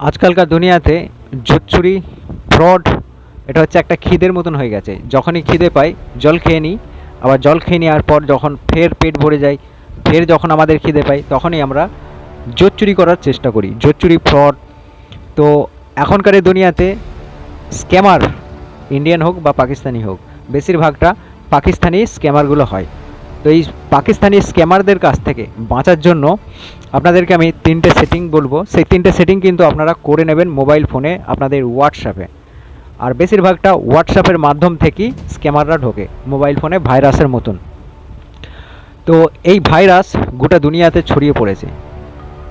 আজকালকার দুনিয়াতে জুচ্চুরি ফ্রড, এটা হচ্ছে একটা খিদের মতন হয়ে গেছে। যখনই খিদে পাই, জল খেয়ে নিই, আবার জল খেয়ে নেওয়ার পর যখন ফের পেট ভরে যায় ফের যখন আমাদের খিদে পাই, তখনই আমরা জোচ্চুরি করার চেষ্টা করি জোচ্চুরি ফ্রড। তো এখনকার দুনিয়াতে স্ক্যামার, ইন্ডিয়ান হোক বা পাকিস্তানি হোক, বেশিরভাগটা পাকিস্তানি স্ক্যামারগুলো হয়। তো এই পাকিস্তানি স্ক্যামারদের কাছ থেকে বাঁচার জন্য আপনাদেরকে আমি তিনটে সেটিং বলব। সেই তিনটে সেটিং কিন্তু আপনারা করে নেবেন মোবাইল ফোনে আপনাদের হোয়াটসঅ্যাপে আর বেশিরভাগটা হোয়াটসঅ্যাপের মাধ্যম থেকেই স্ক্যামাররা ঢোকে মোবাইল ফোনে ভাইরাসের মতন। তো এই ভাইরাস গোটা দুনিয়াতে ছড়িয়ে পড়েছে।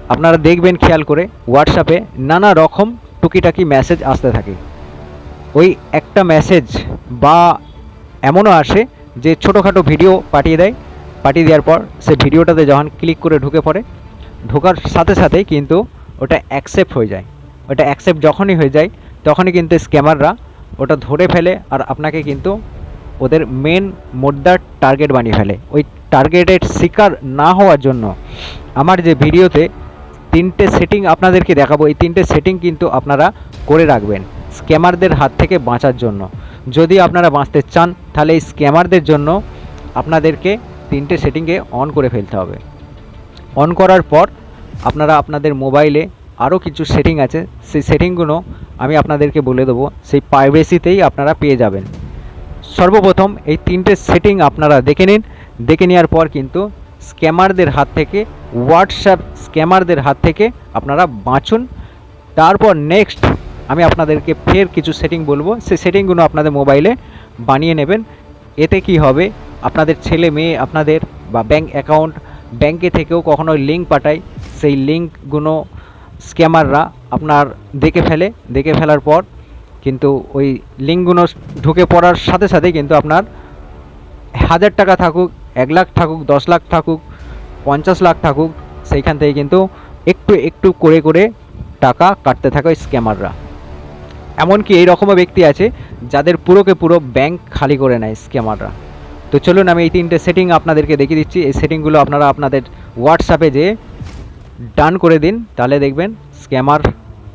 আপনারা দেখবেন খেয়াল করে হোয়াটসঅ্যাপে নানা রকম টুকিটাকি মেসেজ আসতে থাকে। ওই একটা মেসেজ বা এমনও আসে যে ছোটোখাটো ভিডিও পাঠিয়ে দেয়। পাঠিয়ে দেওয়ার পর সে ভিডিওটাতে যখন ক্লিক করে ঢুকে পড়ে ঢোকার সাথে সাথেই কিন্তু ওটা অ্যাকসেপ্ট হয়ে যায়। ওটা অ্যাকসেপ্ট যখনই হয়ে যায়, তখনই কিন্তু স্ক্যামাররা ওটা ধরে ফেলে আর আপনাকে কিন্তু ওদের মেন মোদ্দার টার্গেট বানিয়ে ফেলে। ওই টার্গেটের শিকার না হওয়ার জন্য আমার যে ভিডিওতে তিনটে সেটিং আপনাদেরকে দেখাবো, এই তিনটে সেটিং কিন্তু আপনারা করে রাখবেন স্ক্যামারদের হাত থেকে বাঁচার জন্য। যদি আপনারা বাঁচতে চান, তাহলে এই স্ক্যামারদের জন্য আপনাদেরকে তিনটে সেটিংকে অন করে ফেলতে হবে। অন করার পর আপনারা আপনাদের মোবাইলে আরও কিছু সেটিং আছে। সেই সেটিংগুলো আমি আপনাদেরকে বলে দেবো। সেই প্রাইভেসিতেই আপনারা পেয়ে যাবেন। সর্বপ্রথম এই তিনটে সেটিং আপনারা দেখে নিন। দেখে নেওয়ার পর কিন্তু স্ক্যামারদের হাত থেকে হোয়াটসঅ্যাপ স্ক্যামারদের হাত থেকে আপনারা বাঁচুন। তারপর নেক্সট আমি আপনাদেরকে ফের কিছু সেটিং বলব। সেই সেটিংগুলো আপনাদের মোবাইলে বানিয়ে নেবেন। এতে কি হবে? আপনাদের ছেলে মেয়ে, আপনাদের বা ব্যাঙ্ক অ্যাকাউন্ট ব্যাংকে থেকেও কখনো লিঙ্ক পাঠায়। সেই লিঙ্কগুলো স্ক্যামাররা আপনার দেখে ফেলে, দেখে ফেলার পর কিন্তু ওই লিঙ্কগুলো ঢুকে পড়ার সাথে সাথে কিন্তু আপনার হাজার টাকা থাকুক, এক লাখ থাকুক, দশ লাখ থাকুক, পঞ্চাশ লাখ থাকুক, সেইখান থেকে কিন্তু একটু একটু করে করে টাকা কাটতে থাকে ওই স্ক্যামাররা এমনকি এই রকমও ব্যক্তি আছে যাদের পুরোকে পুরো ব্যাংক খালি করে নেয় স্ক্যামাররা তো চলুন, আমি এই তিনটে সেটিং আপনাদেরকে দেখিয়ে দিচ্ছি। এই সেটিংগুলো আপনারা আপনাদের হোয়াটসঅ্যাপে যেয়ে ডান করে দিন, তাহলে দেখবেন স্ক্যামার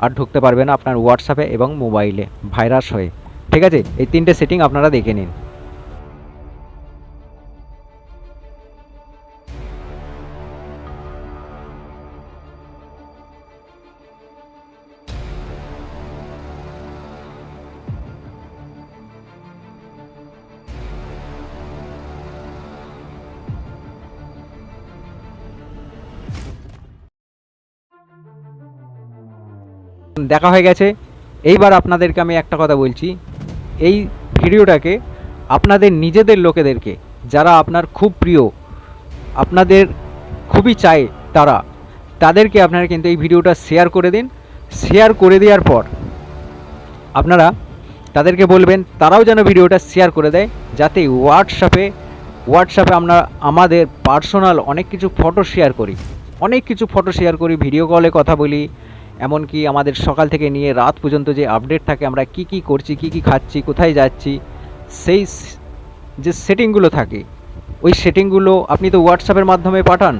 আর ঢুকতে পারবে না আপনার হোয়াটসঅ্যাপে এবং মোবাইলে ভাইরাস হয়ে। ঠিক আছে? এই তিনটে সেটিং আপনারা দেখে নিন। দেখা হয়ে গেছে। এইবার আপনাদেরকে আমি একটা কথা বলছি। এই ভিডিওটাকে আপনাদের নিজেদের লোকেদেরকে, যারা আপনার খুব প্রিয়, আপনাদের খুবই চায় তারা, তাদেরকে আপনারা কিন্তু এই ভিডিওটা শেয়ার করে দিন। শেয়ার করে দেওয়ার পর আপনারা তাদেরকে বলবেন, তারাও যেন ভিডিওটা শেয়ার করে দেয়, যাতে হোয়াটসঅ্যাপে হোয়াটসঅ্যাপে আমরা আমাদের পার্সোনাল অনেক কিছু ফটো শেয়ার করি। অনেক কিছু ফটো শেয়ার করি ভিডিও কলে কথা বলি এমনকি আমাদের সকাল থেকে নিয়ে রাত পর্যন্ত যে আপডেট থাকে, আমরা কি কি করছি, কি কি খাচ্ছি, কোথায় যাচ্ছি, সেই যে সেটিংগুলো থাকে, ওই সেটিংগুলো আপনি তো হোয়াটসঅ্যাপের মাধ্যমে পাঠান,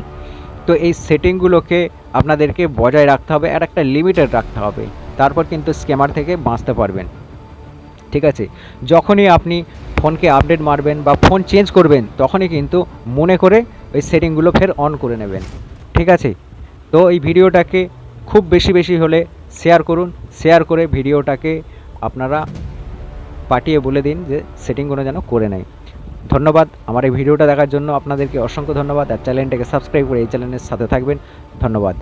তো এই সেটিংগুলোকে আপনাদেরকে বজায় রাখতে হবে আর একটা লিমিটেড রাখতে হবে। তারপর কিন্তু স্ক্যামার থেকে বাঁচতে পারবেন। ঠিক আছে? যখনই আপনি ফোনকে আপডেট মারবেন বা ফোন চেঞ্জ করবেন, তখনই কিন্তু মনে করে ওই সেটিংগুলো ফের অন করে নেবেন। ঠিক আছে? তো এই ভিডিওটাকে খুব বেশি বেশি হলে শেয়ার করুন শেয়ার করে ভিডিওটাকে আপনারা পাঠিয়ে বলে দিন যে সেটিংগুলো যেন করে নেয়। ধন্যবাদ, আমার এই ভিডিওটা দেখার জন্য আপনাদেরকে অসংখ্য ধন্যবাদ, আর চ্যানেলটাকে সাবস্ক্রাইব করে এই চ্যানেলের সাথে থাকবেন। ধন্যবাদ।